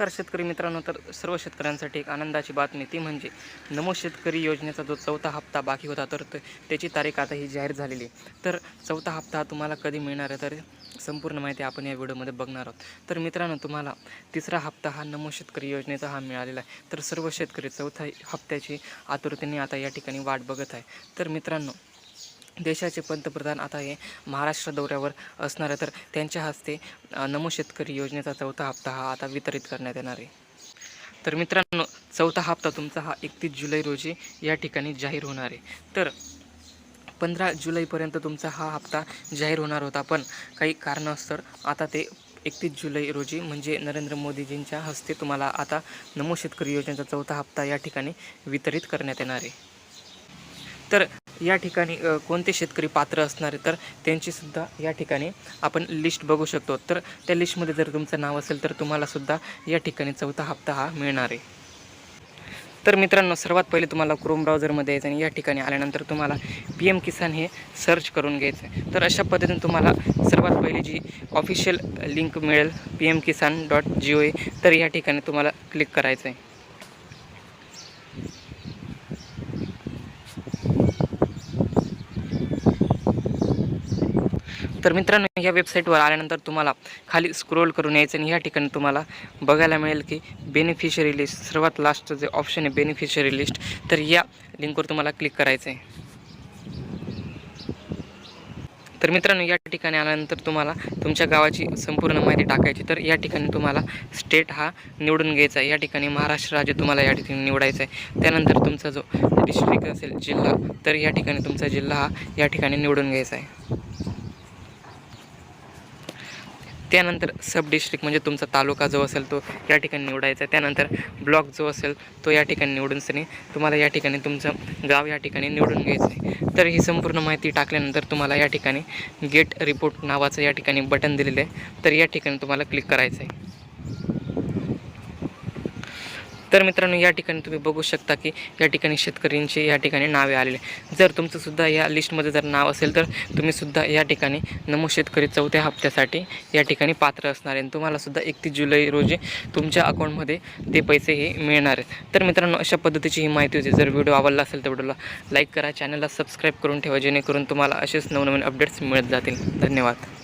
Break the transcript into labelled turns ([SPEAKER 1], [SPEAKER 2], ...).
[SPEAKER 1] तर शेतकरी मित्रांनो तर सर्व शेतकऱ्यांसाठी एक आनंदाची बातमी ती म्हणजे नमो शेतकरी योजनेचा जो चौथा हप्ता बाकी होता तर त्याची तारीख आता ही जाहीर झालेली आहे. तर चौथा हप्ता हा तुम्हाला कधी मिळणार आहे तर संपूर्ण माहिती आपण या व्हिडिओमध्ये बघणार आहोत. तर मित्रांनो तुम्हाला तिसरा हप्ता हा नमो शेतकरी योजनेचा हा मिळालेला आहे. तर सर्व शेतकरी चौथा हप्त्याची आतुरतेने आता या ठिकाणी वाट बघत आहे. तर मित्रांनो देशाचे पंतप्रधान आता हे महाराष्ट्र दौऱ्यावर असणार आहे. तर त्यांच्या हस्ते नमो शेतकरी योजनेचा चौथा हप्ता हा आता वितरित करण्यात येणार आहे. तर मित्रांनो चौथा हप्ता तुमचा हा एकतीस जुलै रोजी या ठिकाणी जाहीर होणार आहे. तर पंधरा जुलैपर्यंत तुमचा हा हप्ता जाहीर होणार होता. पण काही कारणास्तव आता ते एकतीस जुलै रोजी म्हणजे नरेंद्र मोदीजींच्या हस्ते तुम्हाला आता नमो शेतकरी योजनेचा चौथा हप्ता या ठिकाणी वितरित करण्यात येणार आहे. तर या ठिकाणी कोणते शेतकरी पात्र असणार आहे तर त्यांचीसुद्धा या ठिकाणी आपण लिस्ट बघू शकतो. तर त्या लिस्टमध्ये जर तुमचं नाव असेल तर तुम्हालासुद्धा या ठिकाणी चौथा हप्ता हा मिळणार आहे. तर मित्रांनो सर्वात पहिले तुम्हाला क्रोम ब्राउझरमध्ये यायचं आणि या ठिकाणी आल्यानंतर तुम्हाला पी एम किसान हे सर्च करून घ्यायचं आहे. तर अशा पद्धतीने तुम्हाला सर्वात पहिली जी ऑफिशियल लिंक मिळेल P M Kisan dot G O A तर या ठिकाणी तुम्हाला क्लिक करायचं आहे. तर मित्रांनो या वेबसाईटवर आल्यानंतर तुम्हाला खाली स्क्रोल करून यायचं आणि या ठिकाणी तुम्हाला बघायला मिळेल की बेनिफिशरी लिस्ट सर्वात लास्टचं जे ऑप्शन आहे बेनिफिशरी लिस्ट तर या लिंकवर तुम्हाला क्लिक करायचं आहे तर मित्रांनो या ठिकाणी आल्यानंतर तुम्हाला तुमच्या गावाची संपूर्ण माहिती टाकायची. तर या ठिकाणी तुम्हाला स्टेट हा निवडून घ्यायचा आहे. या ठिकाणी महाराष्ट्र राज्य तुम्हाला या ठिकाणी निवडायचं आहे त्यानंतर तुमचा जो डिस्ट्रिक्ट असेल जिल्हा तर या ठिकाणी तुमचा जिल्हा हा या ठिकाणी निवडून घ्यायचा आहे. त्यानंतर सब डिस्ट्रिक्ट म्हणजे तुमचा तालुका जो असेल तो या ठिकाणी निवडायचा आहे. त्यानंतर ब्लॉक जो असेल तो या ठिकाणी निवडून सनी तुम्हाला या ठिकाणी तुमचं गाव या ठिकाणी निवडून घ्यायचं आहे तर ही संपूर्ण माहिती टाकल्यानंतर तुम्हाला या ठिकाणी गेट रिपोर्ट नावाचं या ठिकाणी बटन दिलेलं आहे. तर या ठिकाणी तुम्हाला क्लिक करायचं आहे तर मित्रांनो या ठिकाणी तुम्ही बघू शकता की या ठिकाणी शेतकऱ्यांची या ठिकाणी नावे आलेले जर तुमचंसुद्धा या लिस्टमध्ये जर नाव असेल तर तुम्ही सुद्धा या ठिकाणी नमो शेतकरी चौथ्या हप्त्यासाठी या ठिकाणी पात्र असणार आहे. आणि एकतीस जुलै रोजी तुमच्या अकाउंटमध्ये ते पैसे हे मिळणार आहेत. तर मित्रांनो अशा पद्धतीची ही माहिती होती. जर व्हिडिओ आवडला असेल तर व्हिडिओला लाईक करा. चॅनलला सबस्क्राईब करून ठेवा जेणेकरून तुम्हाला असेच नवनवीन अपडेट्स मिळत जातील. धन्यवाद.